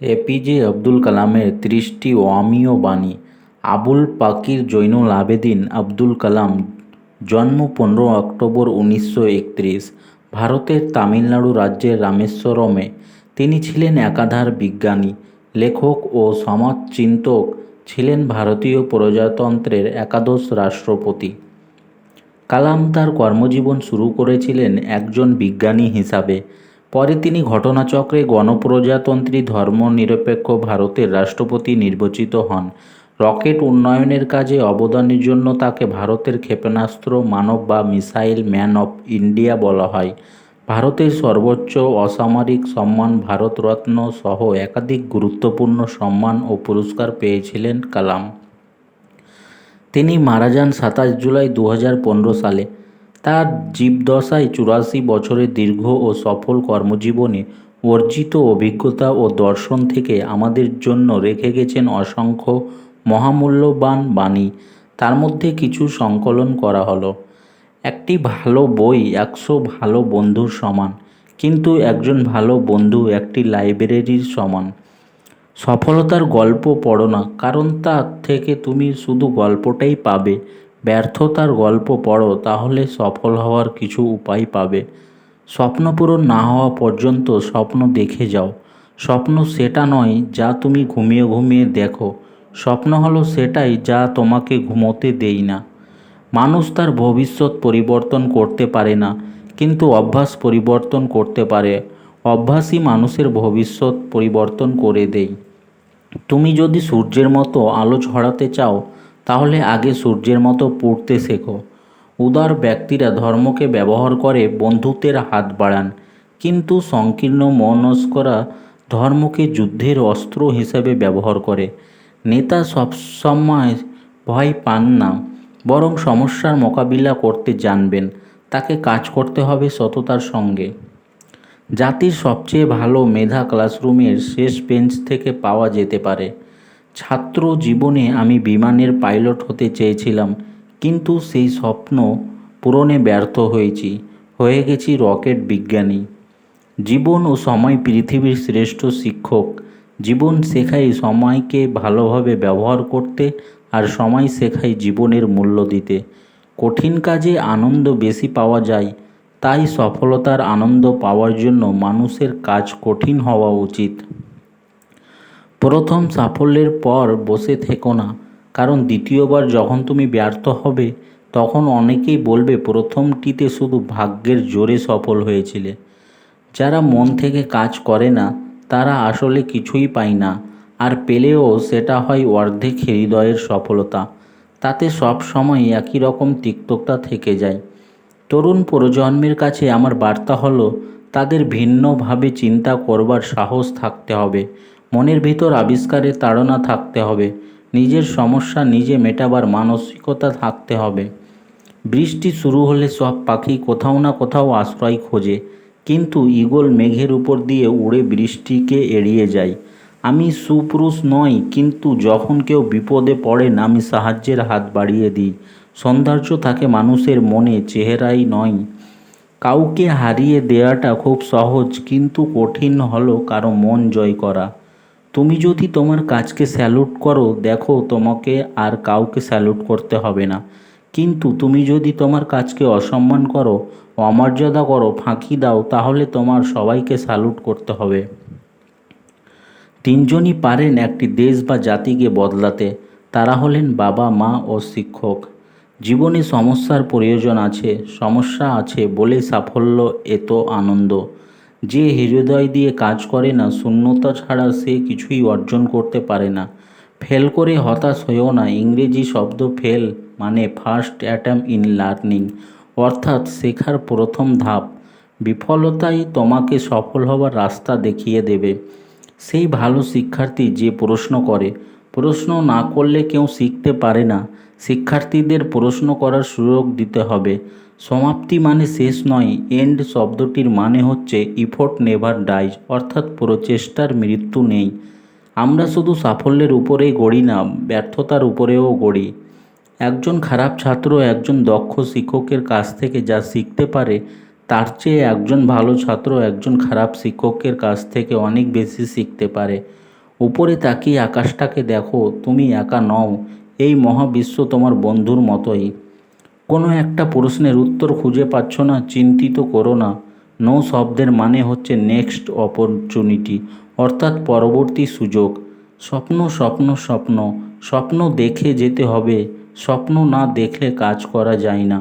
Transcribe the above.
APJ Abdul কালামের ত্রিশটি অমিয় বাণী। আবুল পাকির জৈনুল আবেদিন আব্দুল কালাম জন্ম পনেরো অক্টোবর উনিশশো একত্রিশ, ভারতের তামিলনাড়ু রাজ্যের রামেশ্বরমে। তিনি ছিলেন একাধার বিজ্ঞানী, লেখক ও সমাজচিন্তক, ছিলেন ভারতীয় প্রজাতন্ত্রের একাদশ রাষ্ট্রপতি। কালাম তার কর্মজীবন শুরু করেছিলেন একজন বিজ্ঞানী হিসাবে। পরে তিনি ঘটনাচক্রে গণপ্রজাতন্ত্রী ধর্মনিরপেক্ষ ভারতের রাষ্ট্রপতি নির্বাচিত হন। রকেট উন্নয়নের কাজে অবদানের জন্য তাকে ভারতের ক্ষেপণাস্ত্র, মানব বা মিসাইল ম্যান অফ ইন্ডিয়া বলা হয়। ভারতের সর্বোচ্চ অসামরিক সম্মান ভারতরত্ন সহ একাধিক গুরুত্বপূর্ণ সম্মান ও পুরস্কার পেয়েছিলেন কালাম। তিনি মারা যান সাতাশ জুলাই দু হাজার পনেরো সালে। তার জীবদশায় চুরাশি বছরের দীর্ঘ ও সফল কর্মজীবনে অর্জিত অভিজ্ঞতা ও দর্শন থেকে আমাদের জন্য রেখে গেছেন অসংখ্য মহামূল্যবান বাণী। তার মধ্যে কিছু সংকলন করা হলো। একটি ভালো বই একশো ভালো বন্ধুর সমান, কিন্তু একজন ভালো বন্ধু একটি লাইব্রেরির সমান। সফলতার গল্প পড়ো না, কারণ তার থেকে তুমি শুধু গল্পটাই পাবে। ব্যর্থতার গল্প পড়ো, তাহলে সফল হওয়ার কিছু উপায় পাবে। স্বপ্ন পূরণ না হওয়া পর্যন্ত স্বপ্ন দেখে যাও। স্বপ্ন সেটা নয় যা তুমি ঘুমিয়ে ঘুমিয়ে দেখো। স্বপ্ন হলো সেটাই যা তোমাকে ঘুমোতে দেই না। মানুষ তার ভবিষ্যৎ পরিবর্তন করতে পারে না, কিন্তু অভ্যাস পরিবর্তন করতে পারে। অভ্যাসই মানুষের ভবিষ্যৎ পরিবর্তন করে দেয়। তুমি যদি সূর্যের মতো আলো ছড়াতে চাও তাহলে আগে সূর্যের মতো পড়তে শেখো। উদার ব্যক্তিরা ধর্মকে ব্যবহার করে বন্ধুত্বের হাত বাড়ান। কিন্তু সংকীর্ণ মনস্করা ধর্মকে যুদ্ধের অস্ত্র হিসেবে ব্যবহার করে। নেতা সবসময় ভয় পান না, বরং সমস্যার মোকাবিলা করতে জানবেন। তাকে কাজ করতে হবে সততার সঙ্গে। জাতির সবচেয়ে ভালো মেধা ক্লাসরুমের শেষ বেঞ্চ থেকে পাওয়া যেতে পারে। ছাত্র জীবনে আমি বিমানের পাইলট হতে চেয়েছিলাম, কিন্তু সেই স্বপ্ন পূরণে ব্যর্থ হয়েছি, হয়ে গেছি রকেট বিজ্ঞানী। জীবন ও সময় পৃথিবীর শ্রেষ্ঠ শিক্ষক। জীবন শেখায় সময়কে ভালোভাবে ব্যবহার করতে আর সময় শেখায় জীবনের মূল্য দিতে। কঠিন কাজে আনন্দ বেশি পাওয়া যায়, তাই সফলতার আনন্দ পাওয়ার জন্য মানুষের কাজ কঠিন হওয়া উচিত। প্রথম সাফল্যের পর বসে থেকো না, কারণ দ্বিতীয়বার যখন তুমি ব্যর্থ হবে, তখন অনেকেই বলবে প্রথমটিতে শুধু ভাগ্যের জোরে সফল হয়েছিলে। যারা মন থেকে কাজ করে না, তারা আসলে কিছুই পায় না, আর পেলেও সেটা হয় অর্ধেক হৃদয়ের সফলতা। তাতে সব সময় একই রকম তিক্ততা থেকে যায়। তরুণ প্রজন্মের কাছে আমার বার্তা হলো, তাদের ভিন্নভাবে চিন্তা করবার সাহস থাকতে হবে মনের ভিতর আবিষ্কারের তাড়না থাকতে হবে। নিজের সমস্যা নিজে মেটাবার মানসিকতা থাকতে হবে। বৃষ্টি শুরু হলে সব পাখি কোথাও না কোথাও আশ্রয় খোঁজে। কিন্তু ঈগল মেঘের উপর দিয়ে উড়ে বৃষ্টিকে এড়িয়ে যায়। আমি সুপুরুষ নই, কিন্তু যখন কেউ বিপদে পড়েন আমি সাহায্যের হাত বাড়িয়ে দিই। সৌন্দর্য থাকে মানুষের মনে, চেহারাই নয়। কাউকে হারিয়ে দেওয়াটা খুব সহজ, কিন্তু কঠিন হলো কারও মন জয় করা। তুমি যদি তোমার কাজকে স্যালুট করো, দেখো তোমাকে আর কাউকে স্যালুট করতে হবে না। কিন্তু তুমি যদি তোমার কাজকে অসম্মান করো, অমর্যাদা করো, ফাঁকি দাও, তাহলে তোমার সবাইকে স্যালুট করতে হবে। তিনজনই পারেন একটি দেশ বা জাতিকে বদলাতে। তারা হলেন বাবা, মা ও শিক্ষক। জীবনে সমস্যার প্রয়োজন আছে, সমস্যা আছে বলে সাফল্য এত আনন্দ। যে হৃদয় দিয়ে কাজ করে না, শূন্যতা ছাড়া সে কিছুই অর্জন করতে পারে না। ফেল করে হতাশ হয়েও না, ইংরেজি শব্দ ফেল মানে ফার্স্ট অ্যাটাম ইন লার্নিং অর্থাৎ শেখার প্রথম ধাপ। বিফলতাই তোমাকে সফল হবার রাস্তা দেখিয়ে দেবে। সেই ভালো শিক্ষার্থী যে প্রশ্ন করে, প্রশ্ন না করলে কেউ শিখতে পারে না। শিক্ষার্থীদের প্রশ্ন করার সুযোগ দিতে হবে। সমাপ্তি মানে শেষ নয় এন্ড শব্দটির মানে হচ্ছে ইফোর্ট নেভার ডাইজ অর্থাৎ প্রচেষ্টার মৃত্যু নেই। আমরা শুধু সাফল্যের উপরেই গড়ি না, ব্যর্থতার উপরেও গড়ি। একজন খারাপ ছাত্র, একজন দক্ষ শিক্ষকের কাছ থেকে যা শিখতে পারে, তার চেয়ে একজন ভালো ছাত্র, একজন খারাপ শিক্ষকের কাছ থেকে অনেক বেশি শিখতে পারে। উপরে তাকিয়ে আকাশটাকে দেখো, তুমি একা নও, এই মহাবিশ্ব তোমার বন্ধুর মতোই। কোনো একটা প্রশ্নের উত্তর খুঁজে পাচ্ছ না, চিন্তিত করো না। নো শব্দের মানে হচ্ছে নেক্সট অপরচুনিটি অর্থাৎ পরবর্তী সুযোগ। স্বপ্ন স্বপ্ন স্বপ্ন। স্বপ্ন দেখে যেতে হবে, স্বপ্ন না দেখলে কাজ করা যায় না।